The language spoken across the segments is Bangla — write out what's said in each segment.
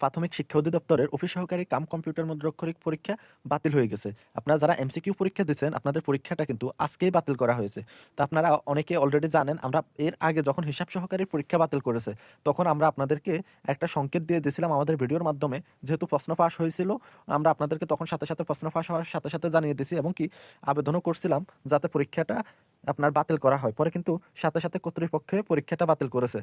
প্রাথমিক শিক্ষা অধিদপ্তরের অফিস সহকারী কাম কম্পিউটার মুদ্রাক্ষরিক পরীক্ষা বাতিল হয়ে গেছে। আপনারা যারা এমসিকিউ পরীক্ষা দিচ্ছেন, আপনাদের পরীক্ষাটা কিন্তু আজকেই বাতিল করা হয়েছে। তো আপনারা অনেকে অলরেডি জানেন, আমরা এর আগে যখন হিসাব সহকারী পরীক্ষা বাতিল করেছে, তখন আমরা আপনাদেরকে একটা সংকেত দিয়ে দিয়েছিলাম আমাদের ভিডিওর মাধ্যমে, যেহেতু প্রশ্ন ফাঁস হয়েছিল, আমরা আপনাদেরকে তখন সাথে সাথে প্রশ্ন ফাঁস হওয়ার সাথে সাথে জানিয়ে দিয়েছি এবং কি আবেদনও করছিলাম, যাতে পরীক্ষাটা আপনার বাতিল করা হয়। পরে কিন্তু সাথে সাথে কর্তৃপক্ষে পরীক্ষাটা বাতিল করেছে।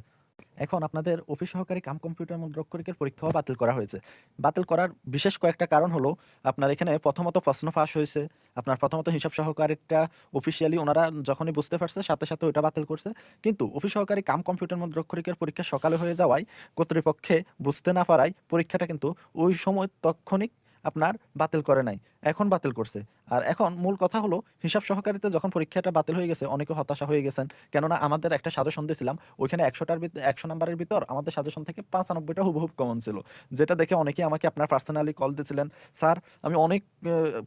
এখন আপনাদের অফিস সহকারী কাম কম্পিউটার মুদ্রাক্ষরিকের পরীক্ষাও বাতিল করা হয়েছে। বাতিল করার বিশেষ কয়েকটা কারণ হলো, আপনার এখানে প্রথমত প্রশ্ন ফাঁস হয়েছে। আপনার প্রথমত হিসাব সহকারীটা অফিসিয়ালি ওনারা যখনই বুঝতে পারছে, সাথে সাথে ওইটা বাতিল করছে। কিন্তু অফিস সহকারী কাম কম্পিউটার মুদ্রাক্ষরিকের পরীক্ষা সকালে হয়ে যাওয়ায় কর্তৃপক্ষে বুঝতে না পারায় পরীক্ষাটা কিন্তু ওই সময় তৎক্ষণিক আপনার বাতিল করে নাই। এখন বাতিল করছে। আর এখন মূল কথা হলো, হিসাব সহকারীতে যখন পরীক্ষাটা বাতিল হয়ে গেছে, অনেকে হতাশা হয়ে গেছেন। কেননা আমাদের একটা সাজেশন দিয়েছিলাম, ওইখানে একশোটার ভিতর একশো নাম্বারের ভিতর আমাদের সাজেশন থেকে পাঁচানব্বইটা হুবহুব কমন ছিল। যেটা দেখে অনেকেই আমাকে আপনার পার্সোনালি কল দিয়েছিলেন, স্যার, আমি অনেক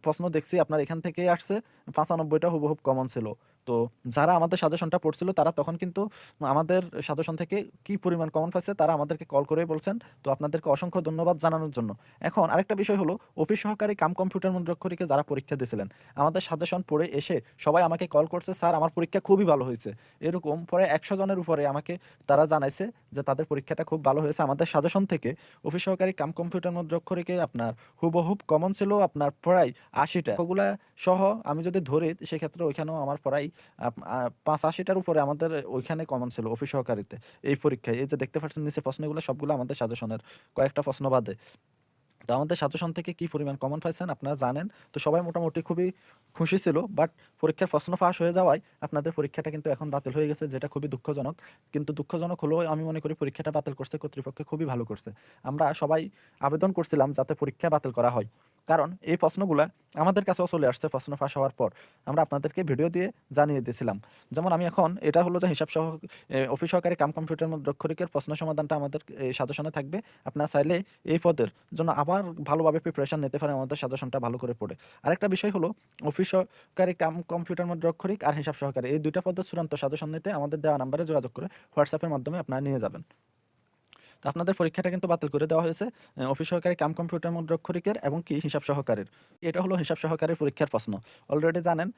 প্রশ্ন দেখছি, আপনার এখান থেকে আসছে, পাঁচানব্বইটা হুবহুব কমন ছিল। তো যারা আমাদের সাজেশনটা পড়ছিল, তারা তখন কিন্তু আমাদের সাজেশন থেকে কি পরিমাণ কমন পাইছে তারা আমাদেরকে কল করে বলছেন। তো আপনাদেরকে অসংখ্য ধন্যবাদ জানানোর জন্য। এখন আরেকটা বিষয় হলো, অফিস সহকারী কাম কম্পিউটার মুদ্রাক্ষরিকে যারা পরীক্ষা দিয়েছিলেন আমাদের সাজেশন পড়ে এসে সবাই আমাকে কল করছে, স্যার, আমার পরীক্ষা খুবই ভালো হয়েছে। এরকম পরে একশো জনের উপরে আমাকে তারা জানাইছে যে, তাদের পরীক্ষাটা খুব ভালো হয়েছে। আমাদের সাজেশন থেকে অফিস সহকারী কাম কম্পিউটার মুদ্রাক্ষরিকে আপনার হুবহুব কমন ছিল আপনার প্রায় আশিটা। ওগুলা সহ আমি যদি ধরি, সেক্ষেত্রে ওইখানেও আমার প্রায় পাঁচ আশিটার উপরে আমাদের ওইখানে কমন ছিল অফিস সহকারীতে এই পরীক্ষায়। এই যে দেখতে পাচ্ছেন নিচে প্রশ্নগুলো সবগুলো আমাদের সাজেশনের কয়েকটা প্রশ্ন বাদে। তো আমাদের সাজেশন থেকে কি পরিমাণ কমন পাইছেন আপনারা জানেন। তো সবাই মোটামুটি খুবই খুশি ছিল বাট পরীক্ষার প্রশ্ন ফাঁস হয়ে যাওয়ায় আপনাদের পরীক্ষাটা কিন্তু এখন বাতিল হয়ে গেছে, যেটা খুবই দুঃখজনক। কিন্তু দুঃখজনক হলেও আমি মনে করি পরীক্ষাটা বাতিল করছে, কর্তৃপক্ষ খুবই ভালো করছে। আমরা সবাই আবেদন করছিলাম যাতে পরীক্ষা বাতিল করা হয়। কারণ এই প্রশ্নগুলা আমাদের কাছেও চলে আসছে প্রশ্ন ফাঁস হওয়ার পর। আমরা আপনাদেরকে ভিডিও দিয়ে জানিয়ে দিয়েছিলাম। যেমন আমি এখন, এটা হলো যে হিসাব সহ অফিস সহকারী কাম কম্পিউটার দক্ষরিকের প্রশ্ন সমাধানটা আমাদের সাজেশনে থাকবে। আপনারা চাইলে এই পদের জন্য আবার ভালোভাবে প্রিপারেশন নিতে পারেন, আমাদের সাজেশনটা ভালো করে পড়ে। আরেকটা বিষয় হলো অফিস সহকারী কাম কম্পিউটার মুদ্রাক্ষরিক আর হিসাব সহকারী, এই দুইটা পদের চূড়ান্ত সাজেশন নিতে আমাদের দেওয়া নাম্বারে যোগাযোগ করে হোয়াটসঅ্যাপের মাধ্যমে আপনারা নিয়ে যাবেন। তো আপনাদের পরীক্ষাটা কিন্তু বাতিল করে দেওয়া হয়েছে। অফিস সহকারী কাম কম্পিউটার মুদ্রাক্ষরিকের এবং কি হিসাব সহকারীর। এটা হলো হিসাব সহকারীর পরীক্ষার প্রশ্ন। অলরেডি জানেন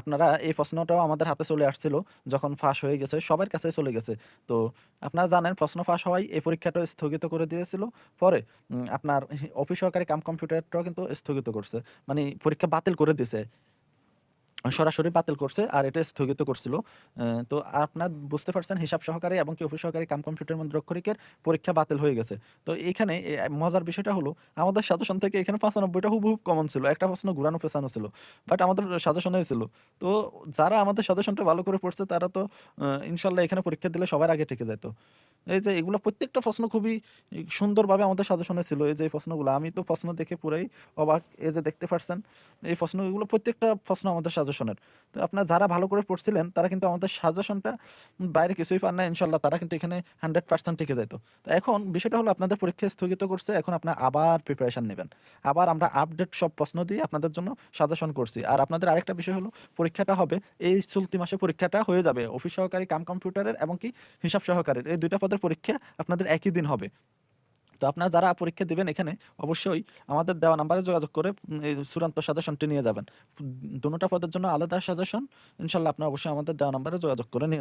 আপনারা এই প্রশ্নটাও আমাদের হাতে চলে আসছিল যখন ফাঁস হয়ে গেছে, সবার কাছে চলে গেছে। তো আপনারা জানেন, প্রশ্ন ফাঁস হওয়ায় এই পরীক্ষাটা স্থগিত করে দিয়েছিল। পরে আপনার অফিস সহকারী কাম কম্পিউটারটাও কিন্তু স্থগিত করছে। মানে পরীক্ষা বাতিল করে দিছে। সরাসরি বাতিল করছে আর এটা স্থগিত করছিল। তো আপনার বুঝতে পারছেন হিসাব সহকারী এবং কি অফিস সহকারী কাম কম্পিউটার মুদ্রাক্ষরিকের পরীক্ষা বাতিল হয়ে গেছে। তো এখানে মজার বিষয়টা হলো, আমাদের সাজেশন থেকে এখানে পাঁচানব্বইটা হুবহুব কমন ছিল, একটা প্রশ্ন ঘুরানো পেছানো ছিল বাট আমাদের সাজেশনে ছিল। তো যারা আমাদের সাজেশনটা ভালো করে পড়ছে তারা তো ইনশাল্লাহ এখানে পরীক্ষা দিলে সবার আগে টিকে যেত এই যে এগুলো প্রত্যেকটা প্রশ্ন খুবই সুন্দরভাবে আমাদের সাজেশনে ছিল, এই যে প্রশ্নগুলো। আমি তো প্রশ্ন দেখে পুরাই অবাক, এই যে দেখতে পারছেন, এই প্রশ্ন এগুলো প্রত্যেকটা প্রশ্ন আমাদের সাজেশনের। তো আপনার যারা ভালো করে পড়ছিলেন, তারা কিন্তু আমাদের সাজেশনটা বাইরে কিছুই পান না ইনশাল্লাহ তারা কিন্তু এখানে হান্ড্রেড পার্সেন্ট টিকে যেত তো এখন বিষয়টা হলো আপনাদের পরীক্ষা স্থগিত করছে, এখন আপনার আবার প্রিপারেশন নেবেন। আবার আমরা আপডেট সব প্রশ্ন দিয়ে আপনাদের জন্য সাজেশন করছি। আর আপনাদের আরেকটা বিষয় হলো, পরীক্ষাটা হবে এই চলতি মাসে পরীক্ষাটা হয়ে যাবে। অফিস সহকারী কাম কম্পিউটারের এবং কি হিসাব সহকারীর, এই দুইটা পদের পরীক্ষা আপনাদের একই দিন হবে। তো আপনারা যারা পরীক্ষা দেবেন এখানে, অবশ্যই আমাদের দেওয়া নাম্বারে যোগাযোগ করে চূড়ান্ত সাজেশনটি নিয়ে যাবেন। দুটা পদের জন্য আলাদা সাজেশন, ইনশাল্লাহ আপনারা অবশ্যই আমাদের দেওয়া নাম্বারে যোগাযোগ করে নিয়ে